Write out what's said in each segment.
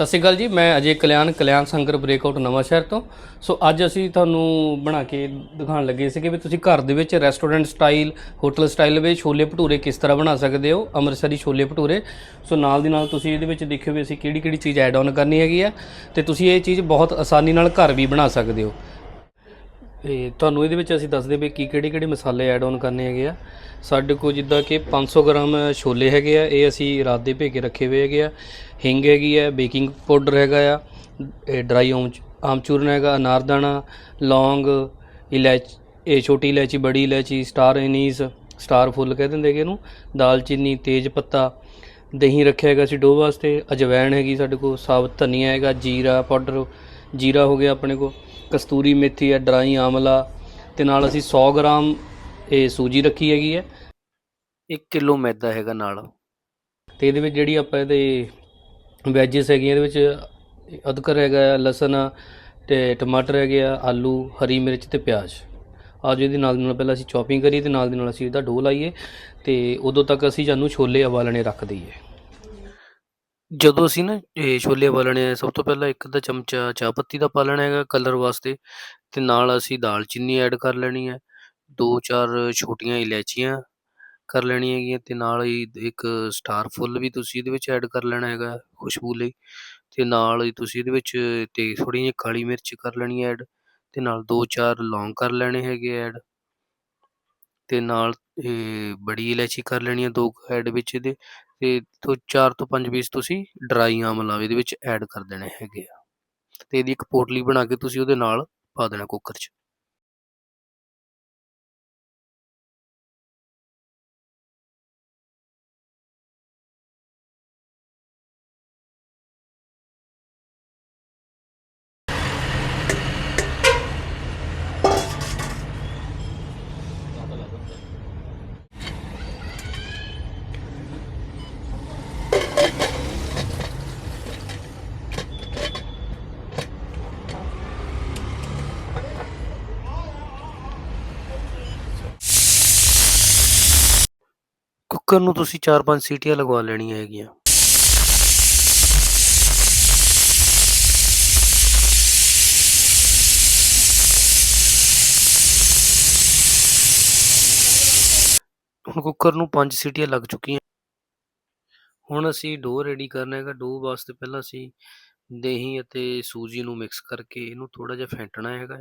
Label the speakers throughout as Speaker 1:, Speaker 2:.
Speaker 1: ਸਤਿ ਸ਼੍ਰੀ ਅਕਾਲ ਜੀ, ਮੈਂ ਅਜੇ ਕਲਿਆਣ ਕਲਿਆਣ ਸੰਗਰ ਬ੍ਰੇਕਆਊਟ ਨਵਾਂ ਸ਼ਹਿਰ ਤੋਂ। ਸੋ ਅੱਜ ਅਸੀਂ ਤੁਹਾਨੂੰ ਬਣਾ ਕੇ ਦਿਖਾਉਣ ਲੱਗੇ ਸੀਗੇ ਵੀ ਤੁਸੀਂ ਘਰ ਦੇ ਵਿੱਚ ਰੈਸਟੋਰੈਂਟ ਸਟਾਈਲ, ਹੋਟਲ ਸਟਾਈਲ ਵਿੱਚ ਛੋਲੇ ਭਟੂਰੇ ਕਿਸ ਤਰ੍ਹਾਂ ਬਣਾ ਸਕਦੇ ਹੋ? ਅੰਮ੍ਰਿਤਸਰੀ ਛੋਲੇ ਭਟੂਰੇ। ਸੋ ਨਾਲ ਦੀ ਨਾਲ ਤੁਸੀਂ ਇਹਦੇ ਵਿੱਚ ਦੇਖਿਓ ਵੀ ਅਸੀਂ ਕਿਹੜੀ ਕਿਹੜੀ ਚੀਜ਼ ਐਡ ਆਨ ਕਰਨੀ ਹੈਗੀ ਆ ਤੇ ਤੁਸੀਂ ਇਹ ਚੀਜ਼ ਬਹੁਤ ਆਸਾਨੀ ਨਾਲ ਘਰ ਵੀ ਬਣਾ ਸਕਦੇ ਹੋ। ਤੇ ਤੁਹਾਨੂੰ ਇਹਦੇ ਵਿੱਚ ਅਸੀਂ ਦੱਸਦੇ ਵੀ ਕੀ ਕਿਹੜੇ ਕਿਹੜੇ ਮਸਾਲੇ ਐਡ ਆਨ ਕਰਨੇ ਹੈਗੇ ਆ। ਸਾਡੇ ਕੋਲ ਜਿੱਦਾਂ ਕਿ 500 ਗ੍ਰਾਮ ਛੋਲੇ ਹੈਗੇ ਆ, ਇਹ ਅਸੀਂ ਰਾਤ ਦੇ ਭੇ ਕੇ ਰੱਖੇ ਹੋਏ ਹੈਗੇ ਆ। ਹਿੰਗ ਹੈਗੀ ਆ, ਬੇਕਿੰਗ ਪਾਊਡਰ ਹੈਗਾ ਆ, ਇਹ ਡਰਾਈ ਆਮਚ ਆਮਚੂਰਨ ਹੈਗਾ, ਅਨਾਰਦਾਣਾ, ਲੌਂਗ, ਇਲਾਇਚੀ, ਇਹ ਛੋਟੀ ਇਲਾਇਚੀ, ਬੜੀ ਇਲਾਇਚੀ, ਸਟਾਰ ਐਨੀਸ, ਸਟਾਰ ਫੁੱਲ ਕਹਿ ਦਿੰਦੇ ਹੈਗੇ ਇਹਨੂੰ। ਦਾਲਚੀਨੀ ਤੇਜ ਪੱਤਾ, ਦਹੀਂ ਰੱਖਿਆ ਹੈਗਾ ਸੀ ਡੋ ਵਾਸਤੇ। ਅਜਵੈਣ ਹੈਗੀ ਸਾਡੇ ਕੋਲ, ਸਾਬਤ ਧਨੀਆ ਹੈਗਾ, ਜੀਰਾ ਪਾਊਡਰ, ਜੀਰਾ ਹੋ ਗਿਆ ਆਪਣੇ ਕੋਲ। ਕਸਤੂਰੀ ਮੇਥੀ ਹੈ ਡਰਾਈ ਆਮਲਾ ਤੇ ਨਾਲ ਅਸੀਂ 100 ਗ੍ਰਾਮ ਇਹ ਸੂਜੀ ਰੱਖੀ ਹੈਗੀ ਹੈ। 1 ਕਿਲੋ ਮੈਦਾ ਹੈਗਾ ਨਾਲ। ਤੇ ਇਹਦੇ ਵਿੱਚ ਜਿਹੜੀ ਆਪਾਂ ਇਹਦੇ ਵੈਜਿਸ ਹੈਗੀਆਂ ਇਹਦੇ ਵਿੱਚ ਅਦਰਕ ਹੈਗਾ ਲਸਣ ਆ, ਤੇ ਟਮਾਟਰ ਹੈਗੇ ਆ ਆਲੂ ਹਰੀ ਮਿਰਚ ਤੇ ਪਿਆਜ਼। ਆਜੋ ਇਹਦੇ ਨਾਲ ਦੀ ਨਾਲ ਪਹਿਲਾਂ ਅਸੀਂ ਚੌਪਿੰਗ ਕਰੀਏ ਤੇ ਨਾਲ ਦੀ ਨਾਲ ਅਸੀਂ ਇਹਦਾ ਡੋ ਲਾਈਏ ਤੇ ਉਦੋਂ ਤੱਕ ਅਸੀਂ ਜਾਨੂੰ ਛੋਲੇ ਉਬਾਲਣੇ ਰੱਖ ਦਈਏ। ਜਦੋਂ ਅਸੀਂ ਨਾ, ਇਹ ਛੋਲੇ ਉਬਾਲਣੇ ਆ, ਸਭ ਤੋਂ ਪਹਿਲਾਂ ਇੱਕ ਅੱਧਾ ਚਮਚਾ ਚਾਹ ਪੱਤੀ ਦਾ ਪਾ ਲੈਣਾ ਹੈਗਾ ਕਲਰ ਵਾਸਤੇ ਤੇ ਨਾਲ ਅਸੀਂ ਦਾਲਚੀਨੀ ਐਡ ਕਰ ਲੈਣੀ ਹੈ, ਦੋ ਚਾਰ ਛੋਟੀਆਂ ਇਲਾਇਚੀਆਂ ਕਰ ਲੈਣੀਆਂ ਹੈਗੀਆਂ ਤੇ ਨਾਲ ਹੀ ਇੱਕ ਸਟਾਰ ਫੁੱਲ ਵੀ ਤੁਸੀਂ ਇਹਦੇ ਵਿੱਚ ਐਡ ਕਰ ਲੈਣਾ ਹੈਗਾ ਖੁਸ਼ਬੂ ਲਈ ਤੇ ਨਾਲ ਹੀ ਤੁਸੀਂ ਇਹਦੇ ਵਿੱਚ ਤੇ ਥੋੜ੍ਹੀ ਜਿਹੀ ਕਾਲੀ ਮਿਰਚ ਕਰ ਲੈਣੀ ਐਡ ਤੇ ਨਾਲ ਦੋ ਚਾਰ ਲੌਂਗ ਕਰ ਲੈਣੇ ਹੈਗੇ ਐਡ ਤੇ ਨਾਲ, ਇਹ ਬੜੀ ਇਲਾਇਚੀ ਕਰ ਲੈਣੀ ਹੈ ਦੋ ਐਡ ਵਿੱਚ ਇਹਦੇ ਤੇ ਤੋਂ 4 ਤੋਂ 5 ਪੀਸ ਤੁਸੀਂ ਡਰਾਈ ਆਮਲਾ ਇਹਦੇ ਵਿੱਚ ਐਡ ਕਰ ਦੇਣੇ ਹੈਗੇ ਆ। ਤੇ ਇਹਦੀ ਇੱਕ ਪੋਟਲੀ ਬਣਾ ਕੇ ਤੁਸੀਂ ਉਹਦੇ ਨਾਲ ਪਾ ਦੇਣਾ ਕੁੱਕਰ 'ਚ। ਕੁੱਕਰ ਨੂੰ ਤੁਸੀਂ 4-5 ਸੀਟੀਆਂ ਲਗਵਾ ਲੈਣੀਆਂ ਹੈਗੀਆਂ। ਹੁਣ ਕੁੱਕਰ ਨੂੰ 5 ਸੀਟੀਆਂ ਲੱਗ ਚੁੱਕੀਆਂ। ਹੁਣ ਅਸੀਂ ਡੋ ਰੈਡੀ ਕਰਨਾ ਹੈਗਾ। ਡੋ ਵਾਸਤੇ ਪਹਿਲਾਂ ਅਸੀਂ ਦਹੀਂ ਅਤੇ ਸੂਜੀ ਨੂੰ ਮਿਕਸ ਕਰਕੇ ਇਹਨੂੰ ਥੋੜਾ ਜਿਹਾ ਫੈਂਟਣਾ ਹੈਗਾ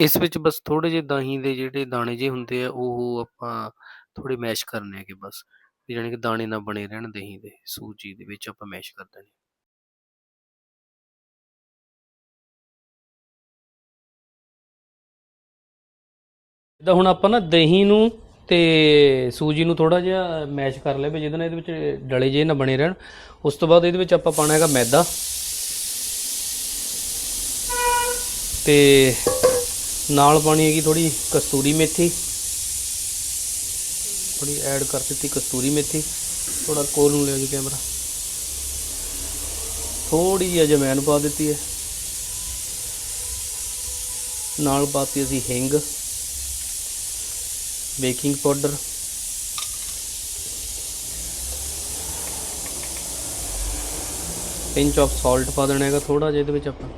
Speaker 1: ਇਸ ਵਿੱਚ ਬਸ ਥੋੜ੍ਹੇ ਜਿਹੇ ਦਹੀਂ ਦੇ ਜਿਹੜੇ ਦਾਣੇ ਜਿਹੇ ਹੁੰਦੇ ਆ, ਉਹ ਆਪਾਂ ਥੋੜ੍ਹੇ ਮੈਸ਼ ਕਰਨੇ ਹੈਗੇ ਬਸ, ਵੀ ਜਾਣੀ ਕਿ ਦਾਣੇ ਨਾ ਬਣੇ ਰਹਿਣ ਦਹੀਂ ਦੇ, ਸੂਜੀ ਦੇ ਵਿੱਚ ਆਪਾਂ ਮੈਸ਼ ਕਰ ਦੇਣੇ ਜਿੱਦਾਂ ਹੁਣ ਆਪਾਂ ਨਾ ਦਹੀਂ ਨੂੰ ਤੇ ਸੂਜੀ ਨੂੰ ਥੋੜਾ ਜਿਹਾ ਮੈਸ਼ ਕਰ ਲਿਆ ਵੀ ਜਿਹਦੇ ਨਾਲ ਇਹਦੇ ਵਿੱਚ ਡਲੇ ਜੇ ਨਾ ਬਣੇ ਰਹਿਣ, ਉਸ ਤੋਂ ਬਾਅਦ ਇਹਦੇ ਵਿੱਚ ਆਪਾਂ ਪਾਣਾ ਹੈਗਾ ਮੈਦਾ। ਤੇ ਨਾਲ ਪਾਣੀ ਹੈਗੀ ਥੋੜੀ ਕਸਤੂਰੀ ਮੇਥੀ। ਥੋੜੀ ਐਡ ਕਰ ਦਿੱਤੀ ਕਸਤੂਰੀ ਮੇਥੀ। ਥੋੜਾ ਕੋਲ ਨੂੰ ਲਿਆ ਜੀ ਕੈਮਰਾ। ਥੋੜੀ ਜਿਹੀ ਅਜਮੈਨ ਪਾ ਦਿੱਤੀ ਹੈ। ਨਾਲ ਪਾਤੀ ਅਸੀਂ ਹਿੰਗ। Baking powder. Pinch of salt ਪਾ ਦੇਣਾ ਹੈਗਾ ਥੋੜਾ ਜਿਹਾ, ਇਹਦੇ ਵਿੱਚ ਆਪਾਂ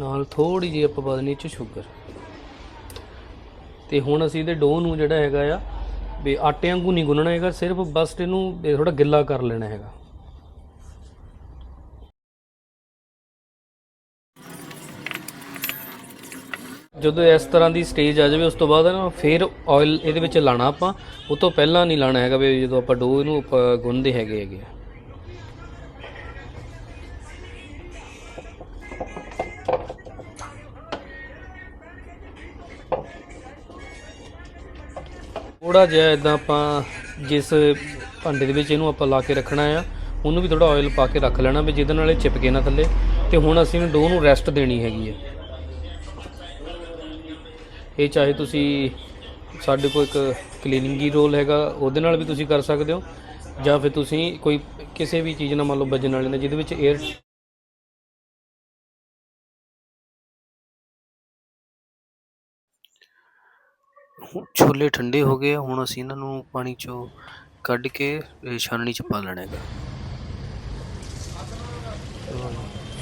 Speaker 1: ਨਾਲ ਥੋੜੀ ਜਿਹੀ ਆਪਾਂ ਪਾ ਦੇਣੀ ਚ ਸ਼ੂਗਰ ਤੇ ਹੁਣ ਅਸੀਂ ਇਹਦੇ ਡੋ ਨੂੰ ਜਿਹੜਾ ਹੈਗਾ ਆ, ਵੀ ਆਟੇ ਵਾਂਗੂ ਨਹੀਂ ਗੁੰਨਣਾ ਹੈਗਾ, ਸਿਰਫ ਬਸ ਇਹਨੂੰ ਥੋੜਾ ਗਿੱਲਾ ਕਰ ਲੈਣਾ ਹੈਗਾ। ਜਦੋਂ ਇਸ ਤਰ੍ਹਾਂ ਦੀ ਸਟੇਜ ਆ ਜਾਵੇ, ਉਸ ਤੋਂ ਬਾਅਦ ਨਾ ਫਿਰ ਆਇਲ ਇਹਦੇ ਵਿੱਚ ਲਾਣਾ ਆਪਾਂ। ਉਹ ਤੋਂ ਪਹਿਲਾਂ ਨਹੀਂ ਲਾਣਾ ਹੈਗਾ ਵੀ ਜਦੋਂ ਆਪਾਂ ਡੋ ਇਹਨੂੰ ਗੁੰਨਦੇ ਹੈਗੇ ਹੈਗੇ ਥੋੜਾ ਜਿਹਾ ਇਦਾਂ ਆਪਾਂ ਜਿਸ ਭਾਂਡੇ ਦੇ ਵਿੱਚ ਇਹਨੂੰ ਆਪਾਂ ਲਾ ਕੇ ਰੱਖਣਾ ਆ, ਉਹਨੂੰ ਵੀ ਥੋੜਾ ਆਇਲ ਪਾ ਕੇ ਰੱਖ ਲੈਣਾ ਵੀ ਜਿਹਦੇ ਨਾਲ ਇਹ ਚਿਪਕੇ ਨਾ ਥੱਲੇ ਤੇ ਹੁਣ ਅਸੀਂ ਇਹਨੂੰ ਡੋ ਨੂੰ ਰੈਸਟ ਦੇਣੀ ਹੈਗੀ ਹੈ ਇਹ ਚਾਹੇ ਤੁਸੀਂ ਸਾਡੇ ਕੋਲ ਇੱਕ ਕਲੀਨਿੰਗੀ ਰੋਲ ਹੈਗਾ, ਉਹਦੇ ਨਾਲ ਵੀ ਤੁਸੀਂ ਕਰ ਸਕਦੇ ਹੋ ਜਾਂ ਫਿਰ ਤੁਸੀਂ ਕੋਈ ਕਿਸੇ ਵੀ ਚੀਜ਼ ਨਾਲ ਮੰਨ ਲਓ ਵੱਜਣ ਵਾਲੇ ਨੇ ਜਿਹਦੇ ਵਿੱਚ 에ਅਰ
Speaker 2: ਹੁਣ ਛੋਲੇ ਠੰਡੇ ਹੋ ਗਏ ਆ ਹੁਣ ਅਸੀਂ ਇਹਨਾਂ ਨੂੰ ਪਾਣੀ ਚੋਂ ਕੱਢ ਕੇ ਇਹ ਛਾਨਣੀ ਚ ਪਾ ਲੈਣਾ ਹੈਗਾ।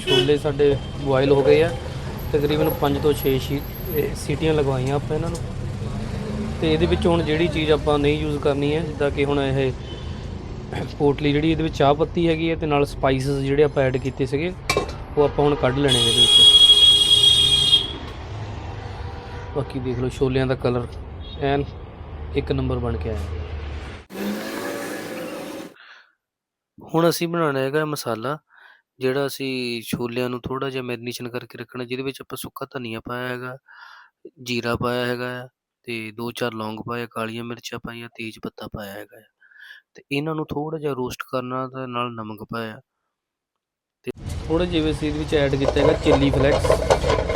Speaker 1: ਛੋਲੇ ਸਾਡੇ ਬੋਇਲ ਹੋ ਗਏ ਆ, ਤਕਰੀਬਨ 5 ਤੋਂ 6 ਸੀਟੀਆਂ ਲਗਵਾਈਆਂ ਆਪਾਂ ਇਹਨਾਂ ਨੂੰ। ਤੇ ਇਹਦੇ ਵਿੱਚ ਹੁਣ ਜਿਹੜੀ ਚੀਜ਼ ਆਪਾਂ ਨਹੀਂ ਯੂਜ਼ ਕਰਨੀ ਹੈ, ਜਿੱਦਾਂ ਕਿ ਹੁਣ ਇਹ ਪੋਟਲੀ ਜਿਹੜੀ ਇਹਦੇ ਵਿੱਚ ਚਾਹ ਪੱਤੀ ਹੈਗੀ ਹੈ, ਤੇ ਨਾਲ ਸਪਾਈਸਸ ਜਿਹੜੇ ਆਪਾਂ ਐਡ ਕੀਤੇ ਸੀਗੇ, ਉਹ ਆਪਾਂ ਹੁਣ ਕੱਢ ਲੈਣੇ ਇਹਦੇ ਵਿੱਚ। ਬਾਕੀ ਦੇਖ ਲਓ ਛੋਲਿਆਂ ਦਾ ਕਲਰ ਐਨ ਇੱਕ ਨੰਬਰ ਬਣ ਕੇ ਆਇਆ।
Speaker 2: ਹੁਣ ਅਸੀਂ ਬਣਾਉਣਾ ਹੈਗਾ ਮਸਾਲਾ ਜਿਹੜਾ ਅਸੀਂ ਛੋਲਿਆਂ ਨੂੰ ਥੋੜਾ ਜਿਹਾ ਮੈਰੀਨੇਸ਼ਨ ਕਰਕੇ ਰੱਖਣਾ ਜਿਹਦੇ ਵਿੱਚ ਆਪਾਂ ਸੁੱਕਾ ਧਨੀਆ ਪਾਇਆ ਹੈਗਾ ਜੀਰਾ ਪਾਇਆ ਹੈਗਾ ਆ, ਤੇ ਦੋ ਚਾਰ ਲੌਂਗ ਪਾਇਆ ਕਾਲੀਆਂ ਮਿਰਚਾਂ ਪਾਈਆਂ ਤੇਜ ਪੱਤਾ ਪਾਇਆ ਹੈਗਾ ਆ। ਤੇ ਇਹਨਾਂ ਨੂੰ ਥੋੜਾ ਜਿਹਾ ਰੋਸਟ ਕਰਨਾ ਤੇ ਨਾਲ ਨਮਕ ਪਾਇਆ।
Speaker 1: ਥੋੜੇ ਜਿਹਾ ਅਸੀਂ ਇਹਦੇ ਵਿੱਚ ਐਡ ਕੀਤਾ ਹੈਗਾ ਚਿੱਲੀ ਫਲੈਕਸ।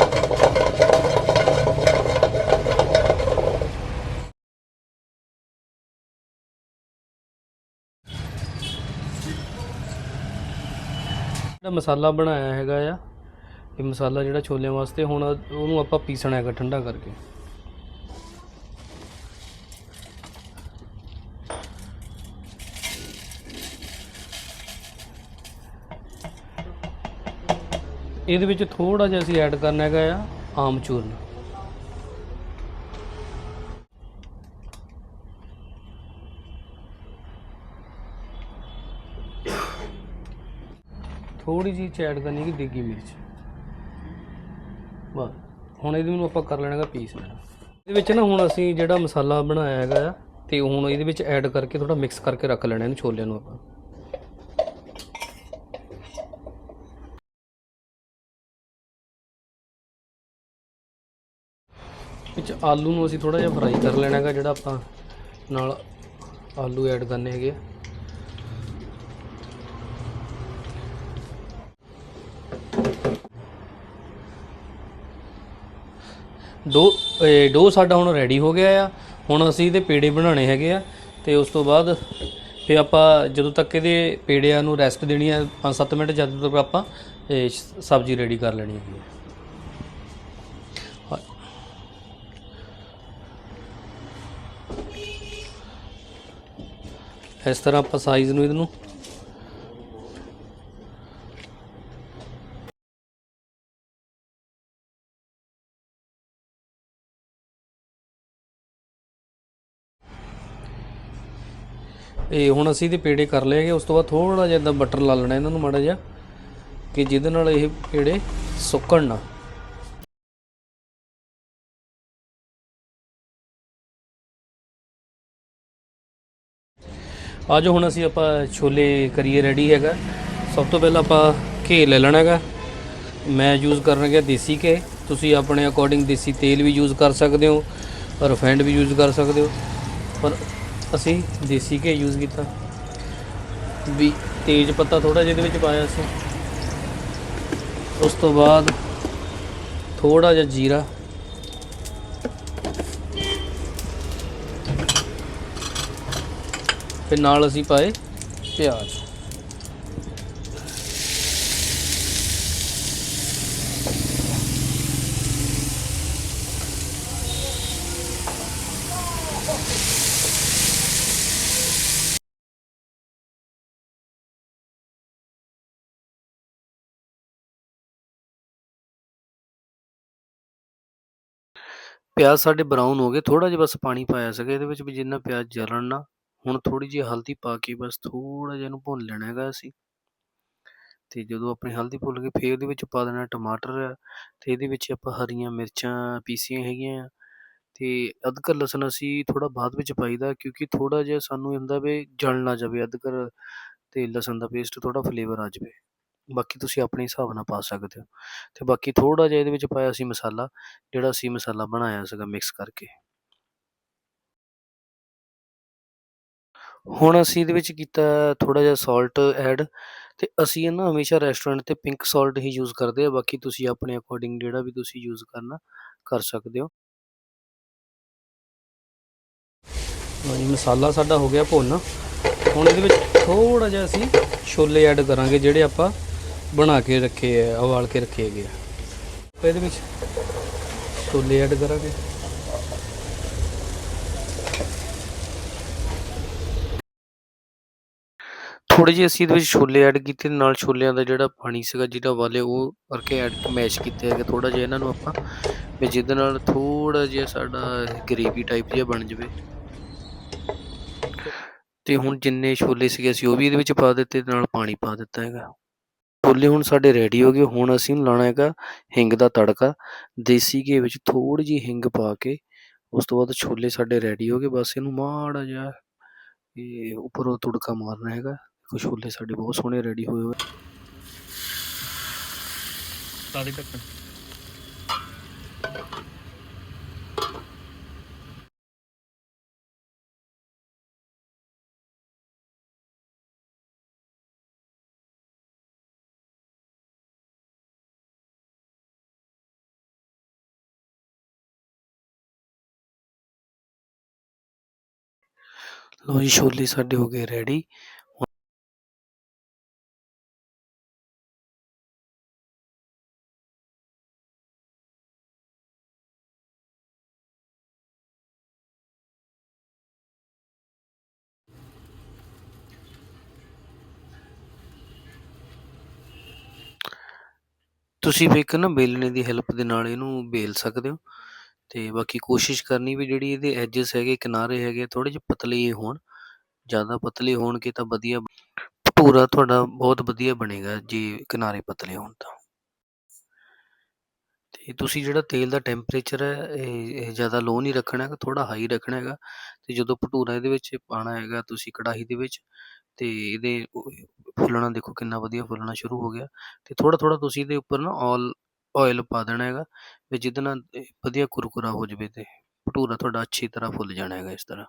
Speaker 1: ਮਸਾਲਾ ਬਣਾਇਆ ਹੈਗਾ ਆ। ਇਹ ਮਸਾਲਾ ਜਿਹੜਾ ਛੋਲਿਆਂ ਵਾਸਤੇ ਹੁਣ ਉਹਨੂੰ ਆਪਾਂ ਪੀਸਣਾ ਹੈਗਾ ਠੰਡਾ ਕਰਕੇ। ਇਹਦੇ ਵਿੱਚ ਥੋੜਾ ਜਿਹਾ ਅਸੀਂ ਐਡ ਕਰਨਾ ਹੈਗਾ ਆ ਆਮ ਥੋੜੀ ਜਿਹੀ ਚ ਐਡ ਕਰਨੀ ਹੈ ਦੇਗੀ ਮਿਰਚ। ਬਸ, ਹੁਣ ਇਹਦੇ ਨੂੰ ਆਪਾਂ ਕਰ ਲੈਣਾ ਹੈਗਾ ਪੀਸ ਲੈਣਾ। ਇਹਦੇ ਵਿੱਚ ਨਾ ਹੁਣ ਅਸੀਂ ਜਿਹੜਾ ਮਸਾਲਾ ਬਣਾਇਆ ਹੈਗਾ ਆ, ਤੇ ਹੁਣ ਇਹਦੇ ਵਿੱਚ ਐਡ ਕਰਕੇ ਥੋੜਾ ਮਿਕਸ ਕਰਕੇ ਰੱਖ ਲੈਣਾ ਇਹਨੂੰ ਛੋਲਿਆਂ ਨੂੰ ਆਪਾਂ। ਵਿੱਚ ਆਲੂ ਨੂੰ ਅਸੀਂ ਥੋੜਾ ਜਿਹਾ ਫਰਾਈ ਕਰ ਲੈਣਾ ਹੈਗਾ, ਜਿਹੜਾ ਆਪਾਂ ਨਾਲ ਆਲੂ ਐਡ ਕਰਨੇ ਹੈਗੇ ਆ। ਡੋ ਡੋ ਸਾਡਾ ਹੁਣ ਰੈਡੀ ਹੋ ਗਿਆ ਆ। ਹੁਣ ਅਸੀਂ ਇਹਦੇ ਪੇੜੇ ਬਣਾਉਣੇ ਹੈਗੇ ਆ ਤੇ ਉਸ ਤੋਂ ਬਾਅਦ ਫਿਰ ਆਪਾਂ ਜਦੋਂ ਤੱਕ ਇਹਦੇ ਪੇੜਿਆਂ ਨੂੰ ਰੈਸਟ ਦੇਣੀ ਆ 5-7 ਮਿੰਟ ਜਦੋਂ ਤੱਕ ਆਪਾਂ ਇਹ ਸਬਜ਼ੀ ਰੈਡੀ ਕਰ ਲੈਣੀ ਹੈਗੀ ਆ। ਇਸ ਤਰ੍ਹਾਂ ਆਪਾਂ ਸਾਈਜ਼ ਨੂੰ ਇਹਨੂੰ ਇਹ ਹੁਣ ਅਸੀਂ ਇਹਦੇ ਪੇੜੇ ਕਰ ਲਏ ਹੈਗੇ, ਉਸ ਤੋਂ ਬਾਅਦ ਥੋੜਾ ਜਿਹਾ ਇਦਾਂ ਬਟਰ ਲਾ ਲੈਣਾ ਇਹਨਾਂ ਨੂੰ ਮਾੜਾ ਜਿਹਾ, ਕਿ ਜਿਹਦੇ ਨਾਲ ਇਹ ਪੇੜੇ ਸੁੱਕਣ ਨਾ। ਅੱਜ ਹੁਣ ਅਸੀਂ ਆਪਾਂ ਛੋਲੇ ਕਰੀਏ ਰੈਡੀ ਹੈਗਾ। ਸਭ ਤੋਂ ਪਹਿਲਾਂ ਆਪਾਂ ਘੇ ਲੈ ਲੈਣਾ ਹੈਗਾ। ਮੈਂ ਯੂਜ਼ ਕਰਨ ਗਿਆ ਦੇਸੀ ਘੇ। ਤੁਸੀਂ ਆਪਣੇ ਅਕੋਰਡਿੰਗ ਦੇਸੀ ਤੇਲ ਵੀ ਯੂਜ਼ ਕਰ ਸਕਦੇ ਹੋ ਰਿਫਾਈਂਡ ਵੀ ਯੂਜ਼ ਕਰ ਸਕਦੇ ਹੋ। ਪਰ ਅਸੀਂ ਦੇਸੀ ਘੇ ਯੂਜ਼ ਕੀਤਾ। ਵੀ ਤੇਜ ਪੱਤਾ ਥੋੜਾ ਜਿਹੇ ਇਹਦੇ ਵਿੱਚ ਪਾਇਆ ਸੀ ਉਸ ਤੋਂ ਬਾਅਦ ਥੋੜਾ ਜਿਹਾ ਜੀਰਾ। ਫਿਰ ਨਾਲ ਅਸੀਂ ਪਾਏ ਪਿਆਜ਼।
Speaker 2: ਪਿਆਜ਼ ਸਾਡੇ ਬਰਾਊਨ ਹੋ ਗਏ, ਥੋੜ੍ਹਾ ਜਿਹਾ ਬਸ ਪਾਣੀ ਪਾਇਆ ਸੀਗਾ ਇਹਦੇ ਵਿੱਚ ਵੀ ਜਿੰਨਾ ਪਿਆਜ਼ ਜਲਣ ਨਾ, ਹੁਣ ਥੋੜ੍ਹੀ ਜਿਹੀ ਹਲਦੀ ਪਾ ਕੇ ਬਸ ਥੋੜ੍ਹਾ ਜਿਹਾ ਇਹਨੂੰ ਭੁੰਨ ਲੈਣਾ ਹੈਗਾ ਅਸੀਂ। ਤੇ ਜਦੋਂ ਆਪਣੀ ਹਲਦੀ ਭੁੱਲ ਗਈ ਫਿਰ ਇਹਦੇ ਵਿੱਚ ਪਾ ਦੇਣਾ ਟਮਾਟਰ ਆ ਤੇ ਇਹਦੇ ਵਿੱਚ ਆਪਾਂ ਹਰੀਆਂ ਮਿਰਚਾਂ ਪੀਸੀਆਂ ਹੈਗੀਆਂ ਆ। ਤੇ ਅਦਰਕ ਲਸਣ ਅਸੀਂ ਥੋੜਾ ਬਾਅਦ ਵਿੱਚ ਪਾਈਦਾ ਕਿਉਂਕਿ ਥੋੜਾ ਜਿਹਾ ਸਾਨੂੰ ਇਹ ਹੁੰਦਾ ਵੀ ਜਲ ਨਾ ਜਾਵੇ ਅਦਰਕ ਤੇ ਲਸਣ ਦਾ ਪੇਸਟ ਥੋੜਾ ਫਲੇਵਰ ਆ ਜਾਵੇ। ਬਾਕੀ ਤੁਸੀਂ ਆਪਣੇ ਹਿਸਾਬ ਨਾਲ ਪਾ ਸਕਦੇ ਹੋ। ਅਤੇ ਬਾਕੀ ਥੋੜ੍ਹਾ ਜਿਹਾ ਇਹਦੇ ਵਿੱਚ ਪਾਇਆ ਸੀ ਮਸਾਲਾ, ਜਿਹੜਾ ਅਸੀਂ ਮਸਾਲਾ ਬਣਾਇਆ ਸੀਗਾ ਮਿਕਸ ਕਰਕੇ। ਹੁਣ ਅਸੀਂ ਇਹਦੇ ਵਿੱਚ ਕੀਤਾ ਥੋੜਾ ਜਿਹਾ ਸਾਲਟ ਐਡ ਤੇ ਅਸੀਂ ਨਾ ਹਮੇਸ਼ਾ ਰੈਸਟੋਰੈਂਟ ਤੇ ਪਿੰਕ ਸਾਲਟ ਹੀ ਯੂਜ਼ ਕਰਦੇ ਆ, ਬਾਕੀ ਤੁਸੀਂ ਆਪਣੇ ਅਕੋਰਡਿੰਗ ਜਿਹੜਾ ਵੀ ਤੁਸੀਂ ਯੂਜ਼ ਕਰਨਾ, ਕਰ ਸਕਦੇ ਹੋ।
Speaker 1: ਹਾਂਜੀ ਮਸਾਲਾ ਸਾਡਾ ਹੋ ਗਿਆ ਭੁੰਨ। ਹੁਣ ਇਹਦੇ ਵਿੱਚ ਥੋੜਾ ਜਿਹਾ ਅਸੀਂ ਛੋਲੇ ਐਡ ਕਰਾਂਗੇ, ਜਿਹੜੇ ਆਪਾਂ ਬਣਾ ਕੇ ਰੱਖੇ ਆ, ਉਬਾਲ ਕੇ ਰੱਖੇ ਗਏ ਆ। ਇਹਦੇ ਵਿੱਚ ਛੋਲੇ ਐਡ ਕਰਾਂਗੇ।
Speaker 2: ਥੋੜੇ ਜਿਹੇ ਅਸੀਂ ਇਹਦੇ ਵਿੱਚ ਛੋਲੇ ਐਡ ਕੀਤੇ, ਨਾਲ ਛੋਲਿਆਂ ਦਾ ਜਿਹੜਾ ਪਾਣੀ ਸੀਗਾ, ਜਿਹੜਾ ਵਾਲੇ ਉਹ ਕਰਕੇ ਐਡ ਮੈਸ਼ ਕੀਤੇ ਹੈਗੇ। ਥੋੜਾ ਜਿਹਾ ਇਹਨਾਂ ਨੂੰ ਆਪਾਂ ਵੀ ਜਿਹਦੇ ਨਾਲ ਥੋੜਾ ਜਿਹਾ ਸਾਡਾ ਗਰੇਵੀ ਟਾਈਪ ਜਿਹਾ ਬਣ ਜਵੇ। ਤੇ ਹੁਣ ਜਿੰਨੇ ਛੋਲੇ ਸੀਗੇ ਅਸੀਂ ਉਹ ਵੀ ਇਹਦੇ ਵਿੱਚ ਪਾ ਦਿੱਤੇ ਨਾਲ ਪਾਣੀ ਪਾ ਦਿੱਤਾ ਹੈਗਾ। ਛੋਲੇ ਹੁਣ ਸਾਡੇ ਰੈਡੀ ਹੋ ਗਏ, ਹੁਣ ਅਸੀਂ ਇਹਨੂੰ ਲਾਉਣਾ ਹੈਗਾ ਹਿੰਗ ਦਾ ਤੜਕਾ। ਦੇਸੀ ਘੀ ਵਿੱਚ ਥੋੜ੍ਹੀ ਜਿਹੀ ਹਿੰਗ ਪਾ ਕੇ ਉਸ ਤੋਂ ਬਾਅਦ ਛੋਲੇ ਸਾਡੇ ਰੈਡੀ ਹੋ ਗਏ। ਬਸ ਇਹਨੂੰ ਮਾੜਾ ਜਿਹਾ ਇਹ ਉੱਪਰੋਂ ਤੁੜਕਾ ਮਾਰਨਾ ਹੈਗਾ। ਦੇਖੋ, ਛੋਲੇ ਸਾਡੇ ਬਹੁਤ ਸੋਹਣੇ ਰੈਡੀ ਹੋਏ ਹੋਏ।
Speaker 1: ਸਾਦੇ ਢੱਕਣ
Speaker 2: ਲਓ ਜੀ, ਛੋਲੇ ਸਾਡੇ ਹੋ ਗਏ ਰੈਡੀ ਤੁਸੀਂ ਵੀ ਇੱਕ ਨਾ ਬੇਲਣੇ ਦੀ ਹੈਲਪ ਦੇ ਨਾਲ ਇਹਨੂੰ ਬੇਲ ਸਕਦੇ ਹੋ। ਤੇ ਬਾਕੀ ਕੋਸ਼ਿਸ਼ ਕਰਨੀ ਵੀ ਜਿਹੜੀ ਇਹਦੇ ਐਜਸ ਹੈਗੇ, ਕਿਨਾਰੇ ਹੈਗੇ ਥੋੜੇ ਜਿਹੇ ਪਤਲੇ ਹੀ ਹੋਣ, ਜ਼ਿਆਦਾ ਪਤਲੇ ਹੋਣਗੇ ਤਾਂ ਵਧੀਆ ਭਟੂਰਾ ਤੁਹਾਡਾ ਬਹੁਤ ਵਧੀਆ ਬਣੇਗਾ ਜੇ ਕਿਨਾਰੇ ਪਤਲੇ ਹੋਣ ਤਾਂ। ਤੇ ਤੁਸੀਂ ਜਿਹੜਾ ਤੇਲ ਦਾ ਟੈਂਪਰੇਚਰ ਹੈ, ਇਹ ਜ਼ਿਆਦਾ ਲੋ ਨਹੀਂ ਰੱਖਣਾ ਹੈਗਾ ਥੋੜਾ ਹਾਈ ਰੱਖਣਾ ਹੈਗਾ, ਤੇ ਜਦੋਂ ਭਟੂਰਾ ਇਹਦੇ ਵਿੱਚ ਪਾਣਾ ਹੈਗਾ ਤੁਸੀਂ ਕੜਾਹੀ ਦੇ ਵਿੱਚ, ਤੇ ਇਹਦੇ ਫੁੱਲਣਾ ਦੇਖੋ ਕਿੰਨਾ ਵਧੀਆ ਫੁੱਲਣਾ ਸ਼ੁਰੂ ਹੋ ਗਿਆ, ਤੇ ਥੋੜਾ ਥੋੜਾ ਤੁਸੀਂ ਇਹਦੇ ਉੱਪਰ ਨਾ ਆਲ ਆਇਲ ਪਾ ਦੇਣਾ ਹੈਗਾ ਵੀ ਜਿਹਦੇ ਨਾਲ ਇਹ ਵਧੀਆ ਕੁਰਕੁਰਾ ਹੋ ਜਾਵੇ ਅਤੇ ਭਟੂਰਾ ਤੁਹਾਡਾ ਅੱਛੀ ਤਰ੍ਹਾਂ ਫੁੱਲ ਜਾਣਾ ਹੈਗਾ ਇਸ ਤਰ੍ਹਾਂ।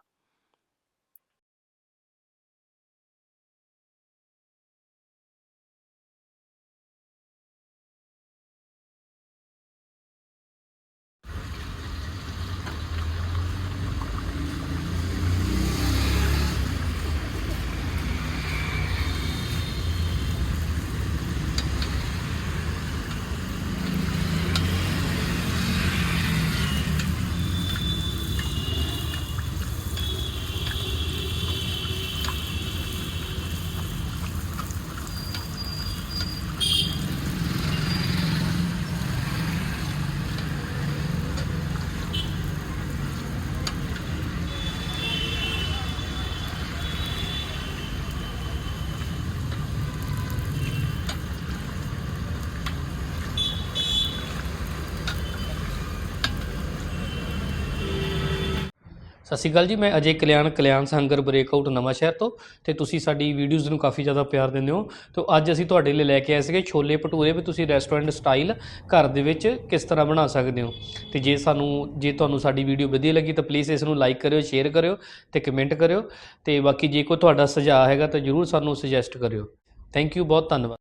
Speaker 1: ਸਤਿ ਸ਼੍ਰੀ ਅਕਾਲ ਜੀ, ਮੈਂ ਅਜੇ ਕਲਿਆਣ ਕਲਿਆਣ ਸੰਗਰ ਬ੍ਰੇਕਆਊਟ ਨਵਾਂ ਸ਼ਹਿਰ ਤੋਂ ਤੇ ਤੁਸੀਂ ਸਾਡੀ ਵੀਡੀਓਜ਼ ਨੂੰ ਕਾਫੀ ਜ਼ਿਆਦਾ ਪਿਆਰ ਦਿੰਦੇ ਹੋ। ਤੋਂ ਅੱਜ ਅਸੀਂ ਤੁਹਾਡੇ ਲਈ ਲੈ ਕੇ ਆਏ ਸੀਗੇ ਛੋਲੇ ਭਟੂਰੇ ਵੀ ਤੁਸੀਂ ਰੈਸਟੋਰੈਂਟ ਸਟਾਈਲ ਘਰ ਦੇ ਵਿੱਚ ਕਿਸ ਤਰ੍ਹਾਂ ਬਣਾ ਸਕਦੇ ਹੋ। ਤੇ ਜੇ ਸਾਨੂੰ, ਜੇ ਤੁਹਾਨੂੰ ਸਾਡੀ ਵੀਡੀਓ ਵਧੀਆ ਲੱਗੀ ਤਾਂ ਪਲੀਜ਼ ਇਸ ਨੂੰ ਲਾਈਕ ਕਰਿਓ ਸ਼ੇਅਰ ਕਰਿਓ ਤੇ ਕਮੈਂਟ ਕਰਿਓ ਤੇ ਬਾਕੀ ਜੇ ਕੋਈ ਤੁਹਾਡਾ ਸੁਝਾਅ ਹੈਗਾ ਤਾਂ ਜਰੂਰ ਸਾਨੂੰ ਸੁਜੈਸਟ ਕਰਿਓ। ਥੈਂਕ ਯੂ ਬਹੁਤ ਧੰਨਵਾਦ।